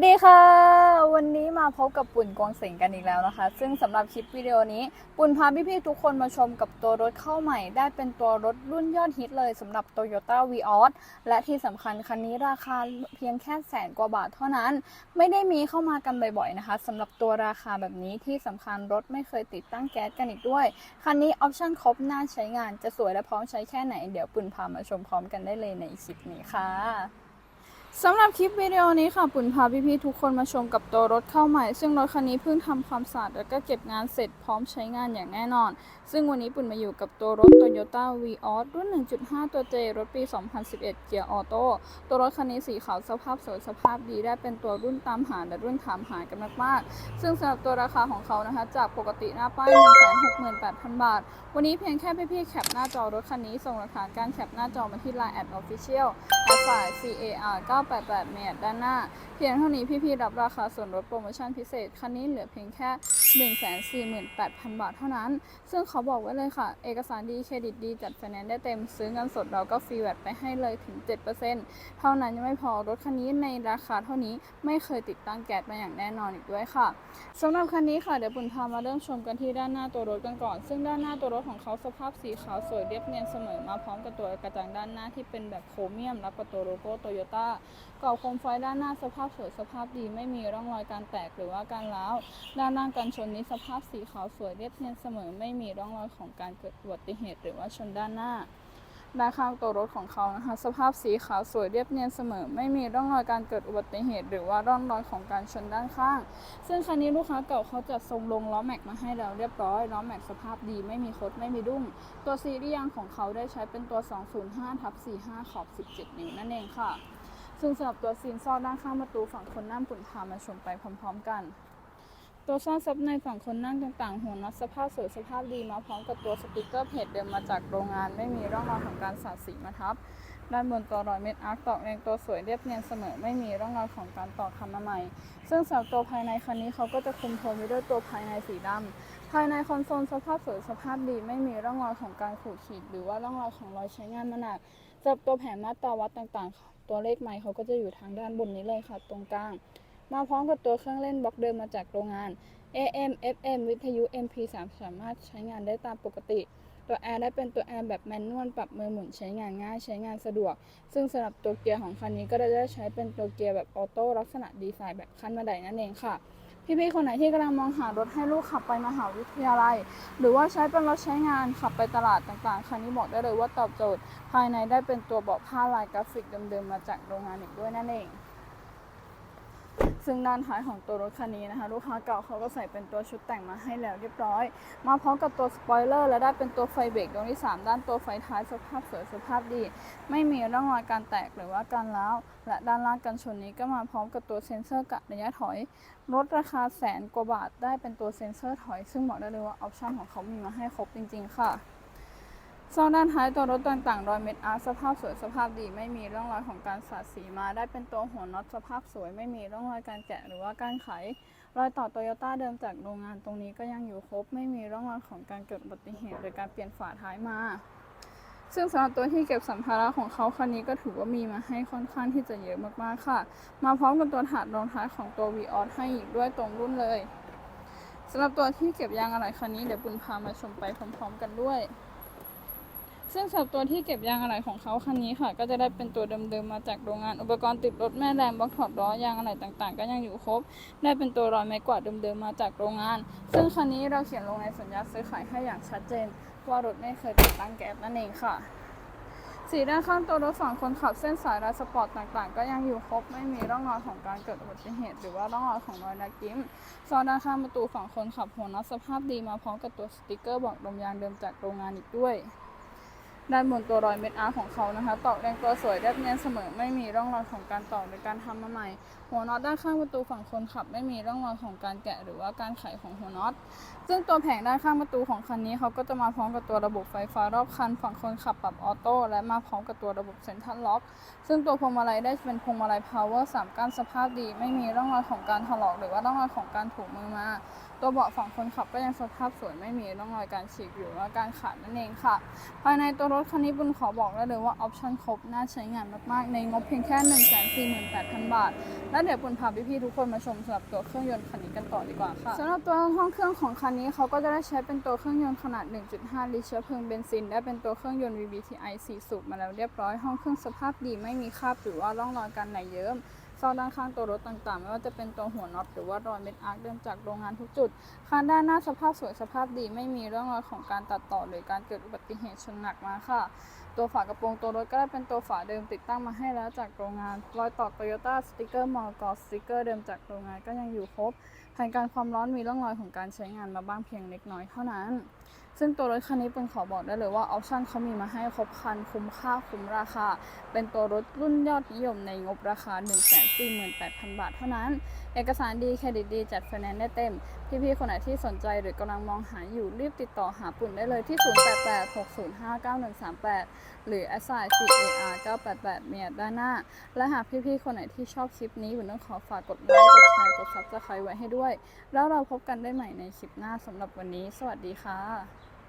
สดีค่ะ วันนี้มาพบกับปุ่นกวงเสงกันอีกแล้วนะคะ ซึ่งสำหรับคลิปวิดีโอนี้ ปุ่นพาพี่ๆทุกคนมาชมกับตัวรถเข้าใหม่ ได้เป็นตัวรถรุ่นยอดฮิตเลยสำหรับ Toyota v i o s และที่สำคัญคันนี้ราคาเพียงแค่แสนกว่าบาทเท่านั้น ไม่ได้มีเข้ามากันบ่อยๆนะคะสำหรับตัวราคาแบบนี้ที่สำคัญรถไม่เคยติดตั้งแก๊สกันอีกด้วย คันนี้ออปชั่นครบน่าใช้งานจะสวยและพร้อมใช้แค่ไหนเดี๋ยวปุ่นพามาชมพร้อมกันได้เลยในคลิปนี้ค่ะ สำหรับคลิปวิดีโอนี้ค่ะปุ่นพาพี่ๆทุกคนมาชมกับตัวรถเข้าใหม่ ซึ่งรถคันนี้เพิ่งทำความสะอาดแล้วก็เก็บงานเสร็จพร้อมใช้งานอย่างแน่นอน ซึ่งวันนี้ปุ่นมาอยู่กับตัวรถ Toyota v i o s รุ่น 1.5 ตัว J รถปี 2011 เกียร์ออโต้ตัวรถคันนี้สีขาวสภาพสวยสภาพดีได้เป็นตัวรุ่นตามหาและรุ่นถามหากันมากๆ ซึ่งสำหรับตัวราคาของเขานะคะ จากปกติหน้าป้าย 168,000 บาท วันนี้เพียงแค่พี่ๆแคปหน้าจอรถคันนี้ส่งหลักฐานการแคปหน้าจอมาที่ Line แอด Official แอดฝ่าย CAR 988เมตรด้านหน้า เพียงเท่านี้พี่ๆรับราคาส่วนลดโปรโมชั่นพิเศษ คันนี้เหลือเพียงแค่ 148,000 บาทเท่านั้น ซึ่งเขาบอกไว้เลยค่ะ เอกสารดีเครดิตดีจัดไฟแนนซ์ได้เต็ม ซื้อเงินสดเราก็ฟรีแวตไปให้เลยถึง 7%เท่านั้นยังไม่พอรถคันนี้ในราคาเท่านี้ไม่เคยติดตั้งแก๊สมาอย่างแน่นอนอีกด้วยค่ะสำหรับคันนี้ค่ะเดี๋ยวปุ่นพามาเริ่มชมกันที่ด้านหน้าตัวรถกันก่อน ซึ่งด้านหน้าตัวรถของเขาสภาพสีขาวสวยเรียบเนียนเสมอมาพร้อมกับตัวกระจังด้านหน้าที่เป็นแบบโครเมียมรับประตูโลโก้โตโยต้ากรอบโคมไฟด้านหน้าสภาพสวยสภาพดี ไม่มีร่องรอยการแตกหรือว่าการร้าวด้านหน้ากันชนนี้สภาพสีขาวสวยเรียบเนียนเสมอ ไม่มีร่องรอยของการเกิดอุบัติเหตุ หรือว่าชนด้านหน้า ด้านข้างตัวรถของเขานะคะ สภาพสีขาวสวยเรียบเนียนเสมอ ไม่มีร่องรอยการเกิดอุบัติเหตุ หรือว่าร่องรอยของการชนด้านข้าง ซึ่งคันนี้ลูกค้าเก่าเขาจัดทรงลงล้อแม็กมาให้แล้วเรียบร้อยล้อแม็กสภาพดีไม่มีคดไม่มีดุ้งตัวซีรีส์ยางของเขาได้ใช้เป็นตัว 205ทับ45 ขอบ 17 นิ้วนั่นเองค่ะซึ่งสำหรับตัวซีนซอดด้านข้างประตูฝั่งคนนั่งปุ่นพามาชมไปพร้อม ๆ กัน ตัวซ่อนซับในฝั่งคนนั่งต่างๆ หัวน็อตสภาพสวยสภาพดีมาพร้อมกับตัวสติกเกอร์เพจเดิมมาจากโรงงาน ไม่มีร่องรอยของการสาดสีมาทับ ด้านบนตัวรอยเม็ดอาร์คตอกเรียงตัวสวยเรียบเนียนเสมอ ไม่มีร่องรอยของการตอกคำมาใหม่ ซึ่งสำหรับตัวภายในคันนี้เขาก็จะคุมโทนไปด้วยตัวภายในสีดำภายในคอนโซลสภาพสวยสภาพดี ไม่มีร่องรอยของการขูดขีด หรือว่าร่องรอยของรอยใช้งานมาหนักสำหรับตัวแผงมาตราวัดต่างๆ ตัวเลขไมค์เขาก็จะอยู่ทางด้านบนนี้เลยค่ะ ตรงกลาง มาพร้อมกับตัวเครื่องเล่นบล็อกเดิมมาจากโรงงาน AM FM วิทยุ MP3 สามารถใช้งานได้ตามปกติ ตัวแอร์ได้เป็นตัวแอร์แบบแมนนวลปรับมือหมุนใช้งานง่ายใช้งานสะดวก ซึ่งสำหรับตัวเกียร์ของคันนี้ก็ได้ใช้เป็นตัวเกียร์แบบออโต้ลักษณะดีไซน์แบบขั้นบันไดนั่นเองค่ะพี่ๆ คนไหนที่กำลังมองหารถให้ลูกขับไปมหาวิทยาลัย หรือว่าใช้เป็นรถใช้งานขับไปตลาดต่างๆ คันนี้บอกได้เลยว่าตอบโจทย์ ภายในได้เป็นตัวเบาะผ้าลายกราฟิกเดิมๆ มาจากโรงงานอีกด้วยนั่นเอง ซึ่งด้านท้ายของตัวรถคันนี้นะคะ ลูกค้าเก่าเขาก็ใส่เป็นตัวชุดแต่งมาให้แล้วเรียบร้อย มาพร้อมกับตัวสปอยเลอร์และได้เป็นตัวไฟเบรกดวงที่ 3 ด้านตัวไฟท้ายสภาพสวยสภาพดี ไม่มีร่องรอยการแตกหรือว่าการร้าวและด้านล่างกันชนนี้ก็มาพร้อมกับตัวเซ็นเซอร์กะระยะถอยรถราคาแสนกว่าบาทได้เป็นตัวเซ็นเซอร์ถอย ซึ่งบอกได้เลยว่าออปชั่นของเขามีมาให้ครบจริง ๆ ค่ะ ซองด้านท้ายตัวรถต่างๆรอยเม็ดอาร์สภาพสวยสภาพดี ไม่มีร่องรอยของการสาดสีมา ได้เป็นตัวหัวน็อตสภาพสวย ไม่มีร่องรอยการแกะหรือว่าการไข รอยต่อโตโยต้าเดิมจากโรงงานตรงนี้ก็ยังอยู่ครบ ไม่มีร่องรอยของการเกิดอุบัติเหตุหรือการเปลี่ยนฝาท้ายมา ซึ่งสำหรับตัวที่เก็บสัมภาระของเขาคันนี้ก็ถือว่ามีมาให้ค่อนข้างที่จะเยอะมากๆค่ะ มาพร้อมกับตัวถาดรองท้ายของตัว v ีออสให้อีกด้วยตรงรุ่นเลยสำหรับตัวที่เก็บยางอะไหล่คันนี้เดี๋ยวปุณพามาชมไปพร้อม ๆ กันด้วย ซึ่งสำหรับตัวที่เก็บยางอะไหล่ของเขาคันนี้ค่ะ ก็จะได้เป็นตัวเดิมๆมาจากโรงงานอุปกรณ์ติดรถแม่แรงบล็อกถอดล้อยางอะไหล่ต่างๆ ก็ยังอยู่ครบ ได้เป็นตัวรอยไม้กวาดเดิมๆมาจากโรงงาน ซึ่งคันนี้เราเขียนลงในสัญญาซื้อขายให้อย่างชัดเจน ว่ารถไม่เคยติดตั้งแก๊สนั่นเองค่ะ สีด้านข้างตัวรถฝั่งคนขับเส้นสายลายสปอร์ตต่างๆ ก็ยังอยู่ครบไม่มีร่องรอยของการเกิดอุบัติเหตุ หรือว่าร่องรอยของรอยนักกิ้มซองด้านข้างประตูฝั่งคนขับหัวน็อตสภาพดีมาพร้อมกับตัวสติกเกอร์บอกลมยางเดิมจากโรงงานอีกด้วย ด้านบนตัวรอยเม็ดอาร์ของเขานะคะ ตอกแรงตัวสวยเรียบเนียนเสมอไม่มีร่องรอยของการตอกหรือการทำมาใหม่ หัวน็อตด้านข้างประตูฝั่งคนขับ ไม่มีร่องรอยของการแกะหรือว่าการไขของหัวน็อต ซึ่งตัวแผงด้านข้างประตูของคันนี้เขาก็จะมาพร้อมกับตัวระบบไฟฟ้ารอบคัน ฝั่งคนขับปรับออโต้และมาพร้อมกับตัวระบบเซ็นทรัลล็อก ซึ่งตัวพวงมาลัยได้เป็นพวงมาลัยพาวเวอร์สามก้านสภาพดี ไม่มีร่องรอยของการถลอก หรือว่าร่องรอยของการถูกมือมา ตัวเบาะฝั่งคนขับก็ยังสภาพสวยไม่มีร่องรอยการฉีกหรือว่าการขาดนั่นเองค่ะ ภายในตัวรถถคันนี้บุญขอบอกได้เลยว่าออปชั่นครบ น่าใช้งานมาก ๆ ในงบเพียงแค่ 148,000 บาท แล้วเดี๋ยวบุญพาพี่ ๆ ทุกคนมาชมสำหรับตัวเครื่องยนต์คันนี้กันต่อดีกว่าค่ะสำหรับตัวห้องเครื่องของคันนี้เขาก็จะได้ใช้เป็นตัวเครื่องยนต์ขนาด 1.5 ลิตรเชื้อเพลิงเบนซิน ได้เป็นตัวเครื่องยนต์ VVTi 4 สูบมาแล้วเรียบร้อยห้องเครื่องสภาพดีไม่มีคราบหรือว่าร่องรอยการไหลเยิ้ม ซอกด้านข้างตัวรถต่างๆ ไม่ว่าจะเป็นตัวหัวน็อตหรือว่ารอยเม็ดอาร์คเดิมจากโรงงานทุกจุดคานด้านหน้าสภาพสวยสภาพดีไม่มีเรื่องรอยของการตัดต่อหรือการเกิดอุบัติเหตุชนหนักมาค่ะ ตัวฝากระโปรงตัวรถก็ได้เป็นตัวฝาเดิมติดตั้งมาให้แล้วจากโรงงานรอยต่อ Toyota สติกเกอร์มอลกอสติกเกอร์เดิมจากโรงงานก็ยังอยู่ครบแผ่นการความร้อนมีร่องรอยของการใช้งานมาบ้างเพียงเล็กน้อยเท่านั้น ซึ่งตัวรถคันนี้เป็นขอบอกได้เลยว่าออปชั่นเขามีมาให้ครบครันคุ้มค่าคุ้มราคา เป็นตัวรถรุ่นยอดนิยมในงบราคา 148,000 บาทเท่านั้น เอกสารดีเครดิตดีจัดไฟแนนซ์ได้เต็ม พี่ๆ คนไหนที่สนใจหรือกำลังมองหาอยู่รีบติดต่อหาปุ่นได้เลยที่ 0886059138 หรือ a s s i CAR 988เมียด้านหน้า และหากพี่ๆ คนไหนที่ชอบคลิปนี้ปุ่นต้องขอฝากกดไลค์กดแชร์กด Subscribe ไว้ให้ด้วย แล้วเราพบกันได้ใหม่ในคลิปหน้าสำหรับวันนี้ สวัสดีค่ะ